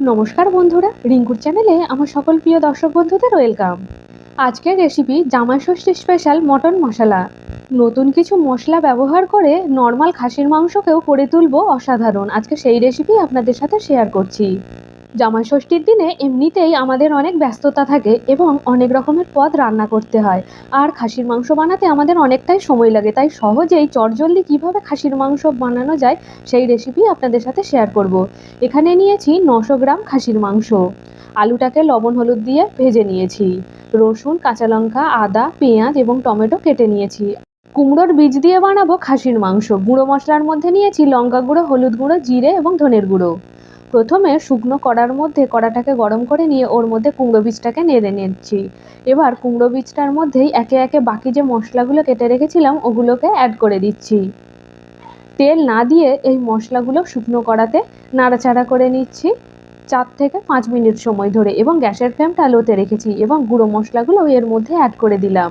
নমস্কার বন্ধুরা, রিঙ্কুর চ্যানেলে আমার সকল প্রিয় দর্শক বন্ধুদের ওয়েলকাম। আজকের রেসিপি জামাই ষষ্ঠী স্পেশাল মটন মশলা। নতুন কিছু মশলা ব্যবহার করে নর্মাল খাসির মাংসকেও করে তুলব অসাধারণ। আজকে সেই রেসিপি আপনাদের সাথে শেয়ার করছি। জামাই ষষ্ঠীর দিনে এমনিতেই আমাদের অনেক ব্যস্ততা থাকে এবং অনেক রকমের পদ রান্না করতে হয়। আর খাসির মাংস বানাতে আমাদের অনেকটাই সময় লাগে, তাই সহজেই চটজলদি কীভাবে খাসির মাংস বানানো যায় সেই রেসিপি আপনাদের সাথে শেয়ার করব। এখানে নিয়েছি নশো গ্রাম খাসির মাংস। আলুটাকে লবণ হলুদ দিয়ে ভেজে নিয়েছি। রসুন, কাঁচা লঙ্কা, আদা, পেঁয়াজ এবং টমেটো কেটে নিয়েছি। কুমড়োর বীজ দিয়ে বানাবো খাসির মাংস। গুঁড়ো মশলার মধ্যে নিয়েছি লঙ্কা গুঁড়ো, হলুদ গুঁড়ো, জিরে এবং ধনের গুঁড়ো। প্রথমে শুকনো কড়ার মধ্যে কড়াটাকে গরম করে নিয়ে ওর মধ্যে কুমড়ো বীজটাকে নেড়ে নিচ্ছি। এবার কুমড়ো বীজটার মধ্যেই একে একে বাকি যে মশলাগুলো কেটে রেখেছিলাম, ওগুলোকে অ্যাড করে দিচ্ছি। তেল না দিয়ে এই মশলাগুলো শুকনো কড়াতে নাড়াচাড়া করে নিচ্ছি। চার থেকে পাঁচ মিনিট সময় ধরে এবং গ্যাসের ফ্লেমটা লোতে রেখেছি এবং গুঁড়ো মশলাগুলো এর মধ্যে অ্যাড করে দিলাম।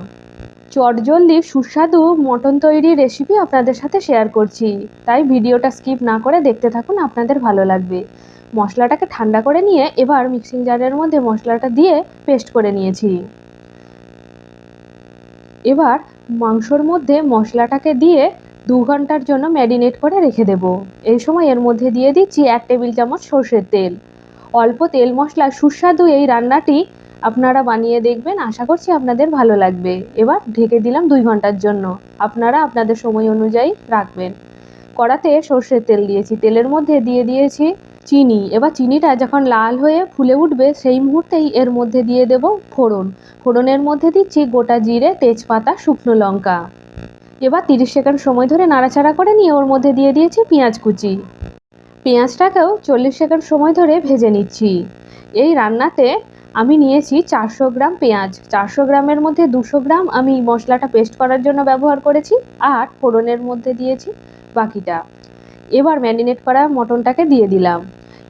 চটজলদি সুস্বাদু মটন তৈরির রেসিপি আপনাদের সাথে শেয়ার করছি। তাই ভিডিওটা স্কিপ না করে দেখতে থাকুন, আপনাদের ভালো লাগবে। মশলাটাকে ঠান্ডা করে নিয়ে এবার মিক্সিং জারের মধ্যে মশলাটা দিয়ে পেস্ট করে নিয়েছি। এবার মাংসর মধ্যে মশলাটাকে দিয়ে দু ঘণ্টার জন্য ম্যারিনেট করে রেখে দেব। এই সময় এর মধ্যে দিয়ে দিচ্ছি এক টেবিল চামচ সর্ষের তেল। অল্প তেল মশলা সুস্বাদু এই রান্নাটি আপনারা বানিয়ে দেখবেন, আশা করছি আপনাদের ভালো লাগবে। এবার ঢেকে দিলাম দুই ঘণ্টার জন্য। আপনারা আপনাদের সময় অনুযায়ী রাখবেন। কড়াতে সর্ষের তেল দিয়েছি। তেলের মধ্যে দিয়ে দিয়েছি চিনি। এবার চিনিটা যখন লাল হয়ে ফুলে উঠবে, সেই মুহূর্তেই এর মধ্যে দিয়ে দেব ফোড়ন। ফোড়নের মধ্যে দিচ্ছি গোটা জিরে, তেজপাতা, শুকনো লঙ্কা। এবার তিরিশ সেকেন্ড সময় ধরে নাড়াচাড়া করে নিয়ে ওর মধ্যে দিয়ে দিয়েছি পেঁয়াজ কুচি। পেঁয়াজটাকেও চল্লিশ সেকেন্ড সময় ধরে ভেজে নিচ্ছি। এই রান্নাতে আমি নিয়েছি চারশো গ্রাম পেঁয়াজ। চারশো গ্রামের মধ্যে দুশো গ্রাম আমি মশলাটা পেস্ট করার জন্য ব্যবহার করেছি আর ফোড়নের মধ্যে দিয়েছি বাকিটা। এবার ম্যারিনেট করা মটনটাকে দিয়ে দিলাম।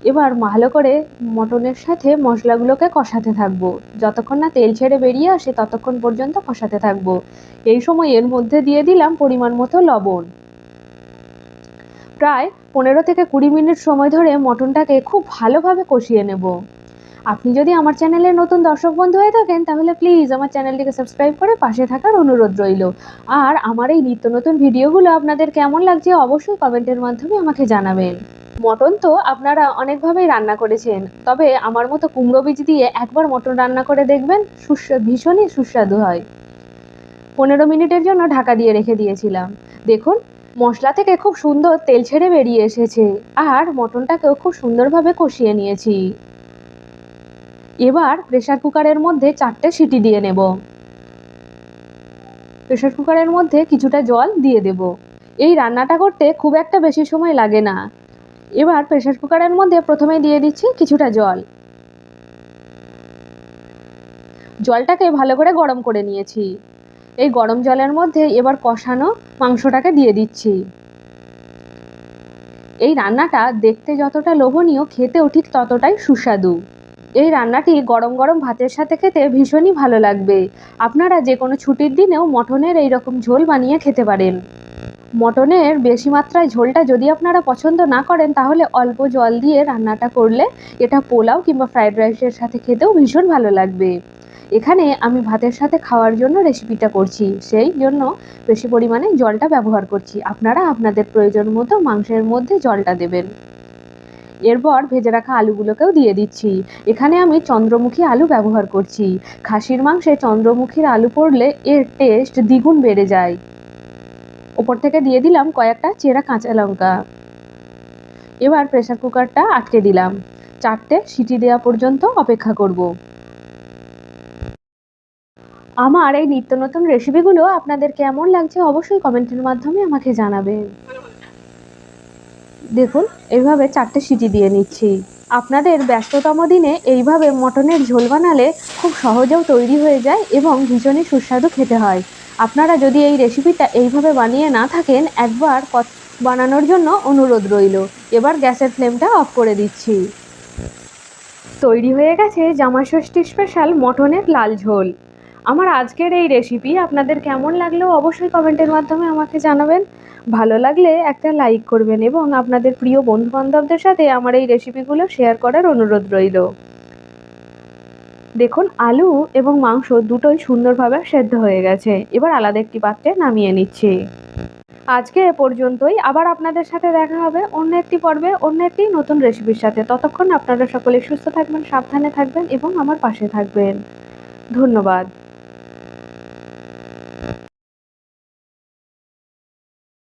এবার ভালো করে মটনের সাথে মশলাগুলোকে কষাতে থাকব। যতক্ষণ না তেল ছেড়ে বেরিয়ে আসে, ততক্ষণ পর্যন্ত কষাতে থাকব। এই সময় এর মধ্যে দিয়ে দিলাম পরিমাণ মতো লবণ। প্রায় পনেরো থেকে কুড়ি মিনিট সময় ধরে মটনটাকে খুব ভালোভাবে কষিয়ে নেব। আপনি যদি আমার চ্যানেলের নতুন দর্শক বন্ধু হয়ে থাকেন, তাহলে প্লিজ আমার চ্যানেলটিকে সাবস্ক্রাইব করে পাশে থাকার অনুরোধ রইল। আর আমার এই নিত্য নতুন ভিডিওগুলো আপনাদের কেমন লাগছে, অবশ্যই কমেন্টের মাধ্যমে আমাকে জানাবেন। মটন তো আপনারা অনেকভাবেই রান্না করেছেন। তবে আমার মতো কুমড়ো বীজ দিয়ে একবার মটন রান্না করে দেখবেন, সুস্বা, ভীষণই সুস্বাদু হয়। পনেরো মিনিটের জন্য ঢাকা দিয়ে রেখে দিয়েছিলাম। দেখুন, মশলা থেকে খুব সুন্দর তেল ছেড়ে বেরিয়ে এসেছে, আর মটনটাকেও খুব সুন্দরভাবে কষিয়ে নিয়েছি। এবার প্রেশার কুকারের মধ্যে চারটে সিটি দিয়ে নেব। প্রেশার কুকারের মধ্যে কিছুটা জল দিয়ে দেব। এই রান্নাটা করতে খুব একটা বেশি সময় লাগে না। এবার প্রেশার কুকারের মধ্যে প্রথমে দিয়ে দিচ্ছি কিছুটা জল। জলটাকে ভালো করে গরম করে নিয়েছি। এই গরম জলের মধ্যে এবার কষানো মাংসটাকে দিয়ে দিচ্ছি। এই রান্নাটা দেখতে যতটা লোভনীয়, খেতেও ঠিক ততটাই সুস্বাদু। এই রান্নাটি গরম গরম ভাতের সাথে খেতে ভীষণই ভালো লাগবে। আপনারা যে কোনো ছুটির দিনেও মটনের এই রকম ঝোল বানিয়ে খেতে পারেন। মটনের বেশি মাত্রায় ঝোলটা যদি আপনারা পছন্দ না করেন, তাহলে অল্প জল দিয়ে রান্নাটা করলে এটা পোলাও কিংবা ফ্রায়েড রাইসের সাথে খেতেও ভীষণ ভালো লাগবে। এখানে আমি ভাতের সাথে খাওয়ার জন্য রেসিপিটা করছি, সেই জন্য বেশি পরিমাণে জলটা ব্যবহার করছি। আপনারা আপনাদের প্রয়োজন মতো মাংসের মধ্যে জলটা দেবেন। এরপর ভেজে রাখা আলুগুলোকেও দিয়ে দিচ্ছি। এখানে আমি চন্দ্রমুখী আলু ব্যবহার করছি। খাসির মাংসে চন্দ্রমুখীর আলু পড়লে এর টেস্ট দ্বিগুণ বেড়ে যায়। ওপর থেকে দিয়ে দিলাম কয়েকটা চেরা কাঁচা লঙ্কা। এবার প্রেসার কুকারটা আটকে দিলাম। চারটে সিটি দেওয়া পর্যন্ত অপেক্ষা করব। আমার এই নিত্য নতুন রেসিপিগুলো আপনাদের কেমন লাগছে অবশ্যই কমেন্টের মাধ্যমে আমাকে জানাবেন। দেখুন এইভাবে চারটে সিটি দিয়ে নিচ্ছি। আপনাদের ব্যস্ততম দিনে এইভাবে মটনের ঝোল বানালে খুব সহজেও তৈরি হয়ে যায় এবং ভীষণই সুস্বাদু খেতে হয়। আপনারা যদি এই রেসিপিটা এইভাবে বানিয়ে না থাকেন, একবার বানানোর জন্য অনুরোধ রইল। এবার গ্যাসের ফ্লেমটা অফ করে দিচ্ছি। তৈরি হয়ে গেছে জামাষষ্ঠী স্পেশাল মটনের লাল ঝোল। আমার আজকের এই রেসিপি আপনাদের কেমন লাগল অবশ্যই কমেন্টের মাধ্যমে আমাকে জানাবেন। ভালো লাগলে একটা লাইক করবেন এবং আপনাদের প্রিয় বন্ধুবান্ধবদের সাথে আমার এই রেসিপিগুলো শেয়ার করার অনুরোধ রইল। দেখুন, আলু এবং মাংস দুটোই সুন্দরভাবে সেদ্ধ হয়ে গেছে। এবার আলাদা একটি পাত্রে নামিয়ে নিচ্ছি। আজকে এ পর্যন্তই। আবার আপনাদের সাথে দেখা হবে অন্য একটি পর্বে, অন্য একটি নতুন রেসিপির সাথে। ততক্ষণ আপনারা সকলে সুস্থ থাকবেন, সাবধানে থাকবেন এবং আমার পাশে থাকবেন। ধন্যবাদ।